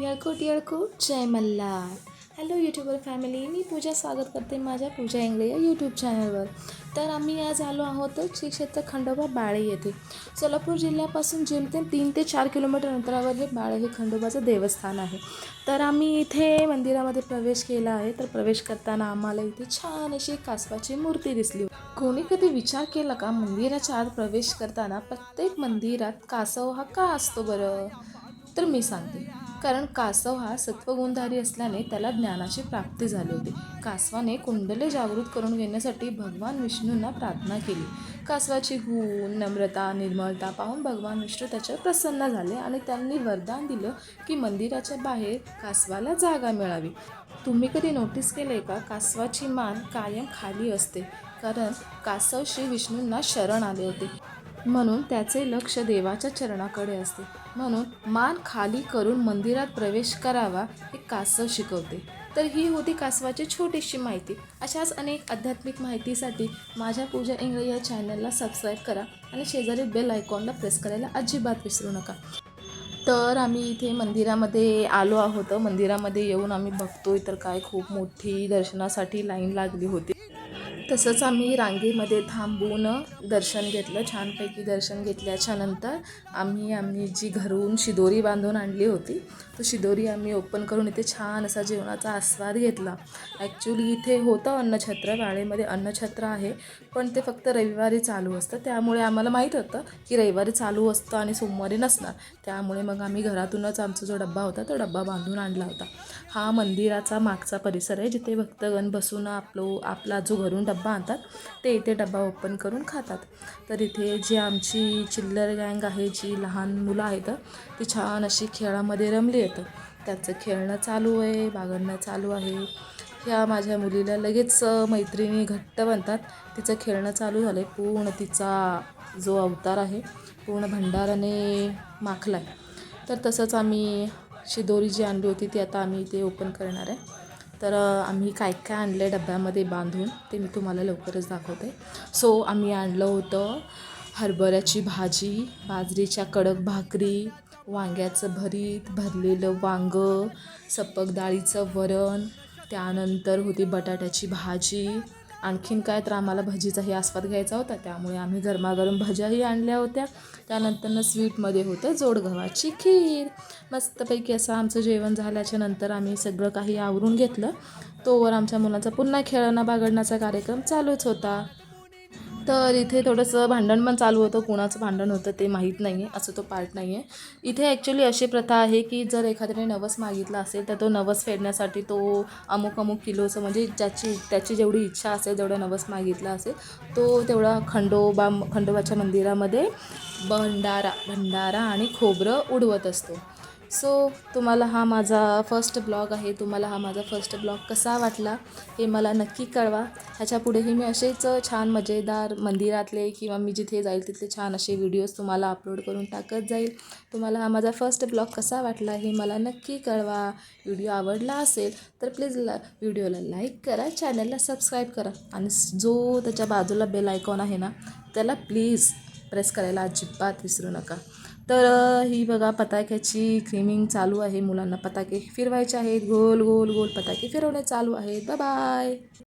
येळकोट येळकोट जय मल्हार. हॅलो यूट्यूबर फॅमिली मी पूजा स्वागत करते माझ्या पूजा इंगळे या यूट्यूब चॅनलवर तर आम्ही आज आलो आहोत श्री क्षेत्र खंडोबा बाळे येथे. सोलापूर जिल्ह्यापासून जेमतेम तीन ते चार किलोमीटर अंतरावर हे बाळे हे खंडोबाचं देवस्थान आहे. तर आम्ही इथे मंदिरामध्ये प्रवेश केला आहे. तर प्रवेश करताना आम्हाला इथे छान अशी कासवाची मूर्ती दिसली. कोणी कधी विचार केला का मंदिराच्या आत प्रवेश करताना प्रत्येक मंदिरात कासव हा का असतो बरं? तर मी सांगते. कारण कासव हा सत्वगुणधारी असल्याने त्याला ज्ञानाची प्राप्ती झाली होती. कासवाने कुंडले जागृत करून घेण्यासाठी भगवान विष्णूंना प्रार्थना केली. कासवाची गुण नम्रता निर्मळता पाहून भगवान विष्णू त्याच्यावर प्रसन्न झाले आणि त्यांनी वरदान दिलं की मंदिराच्या बाहेर कासवाला जागा मिळावी. तुम्ही कधी नोटीस केले का? कासवाची मान कायम खाली असते. कारण कासव श्री विष्णूंना शरण आले होते. म्हणून त्याचे लक्ष देवाच्या चरणाकडे असते. म्हणून मान खाली करून मंदिरात प्रवेश करावा हे कासव शिकवते. तर ही होती कासवाची छोटीशी माहिती. अशाच अनेक आध्यात्मिक माहितीसाठी माझ्या पूजा इंगळे या चॅनलला सबस्क्राईब करा आणि शेजारी बेल आयकॉनला प्रेस करायला अजिबात विसरू नका. तर आम्ही इथे मंदिरामध्ये आलो आहोत. मंदिरामध्ये येऊन आम्ही बघतोय तर काय खूप मोठी दर्शनासाठी लाईन लागली होती. तसंच आम्ही रांगेमध्ये थांबून दर्शन घेतलं छानपैकी दर्शन घेतल्याच्या नंतर आम्ही आम्ही जी घरून शिदोरी बांधून आणली होती तो शिदोरी आम्ही ओपन करून इथे छान असा जेवणाचा आस्वाद घेतला. ॲक्च्युली इथे होतं अन्नछत्र वाळेमध्ये अन्नछत्र आहे पण ते फक्त रविवारी चालू असतं. त्यामुळे आम्हाला माहीत होतं की रविवारी चालू असतं आणि सोमवारी नसणार. त्यामुळे मग आम्ही घरातूनच आमचा जो डब्बा होता तो डब्बा बांधून आणला होता. हा मंदिराचा मागचा परिसर आहे जिथे भक्तगण बसून आपलो आपला जो घरून डब्बा आणतात ते इथे डब्बा ओपन करून खातात. तर इथे जी आमची चिल्लर गँग आहे जी लहान मुलं आहेत ती छान अशी खेळामध्ये रमली येतं त्यांचं खेळणं चालू आहे बागडणं चालू आहे. ह्या माझ्या मुलीला लगेच मैत्रिणी घट्ट बनतात. तिचं खेळणं चालू झालं आहे पूर्ण तिचा जो अवतार आहे पूर्ण भंडाराने माखला आहे तर तसंच आम्ही शिदोरी जी आणली होती ती आता आम्ही इथे ओपन करणार आहे. तर आम्ही काय काय आणलं आहे डब्यामध्ये बांधून ते मी तुम्हाला लवकरच दाखवते. सो आम्ही आणलं होतं हरभऱ्याची भाजी बाजरीच्या कडक भाकरी वांग्याचं भरीत भरलेलं वांगं सपक डाळीचं वरण त्यानंतर होती बटाट्याची भाजी आणखीन काय तर आम्हाला भजीचाही आस्वाद घ्यायचा होता त्यामुळे आम्ही गरमागरम भज्याही आणल्या होत्या. त्यानंतरनं स्वीटमध्ये होतं जोड गव्हाची खीर. मस्तपैकी असं आमचं जेवण झाल्याच्यानंतर आम्ही सगळं काही आवरून घेतलं. तोवर आमच्या मुलाचा पुन्हा खेळणं बागडण्याचा कार्यक्रम चालूच होता. तर इथे थोडंसं भांडण पण चालू होतं. कुणाचं भांडण होतं ते माहीत नाही आहे असं तो पार्ट नाही आहे इथे ॲक्च्युली अशी प्रथा आहे की जर एखाद्याने नवस मागितला असेल तर तो नवस फेडण्यासाठी तो अमुक अमुक किलोचं म्हणजे ज्याची त्याची जेवढी इच्छा असेल जेवढा नवस मागितला असेल तो तेवढा खंडोबा खंडोबाच्या मंदिरामध्ये भंडारा भंडारा आणि खोबरं उडवत असतो. सो तुम्हाला हा माझा फर्स्ट ब्लॉग आहे. तुम्हाला हा माझा फर्स्ट ब्लॉग कसा वाटला हे मला नक्की कळवा. ह्याच्या पुढेही मी असेच छान मजेदार मंदिरातले किंवा मी जिथे जाईल तिथले छान असे व्हिडिओज तुम्हाला अपलोड करून टाकत जाईल. तुम्हाला हा माझा फर्स्ट ब्लॉग कसा वाटला हे मला नक्की कळवा. व्हिडिओ आवडला असेल तर प्लीज ला व्हिडिओला लाईक करा चॅनलला सबस्क्राईब करा. आणि जो त्याच्या बाजूला बेल आयकॉन आहे ना त्याला प्लीज प्रेस करायला अजिबात विसरू नका. तर ही बघा पताक्याची क्रीमिंग चालू आहे मुलांना पताके फिरवायचे आहेत. गोल गोल गोल पताके फिरवणे चालू आहेत. बाय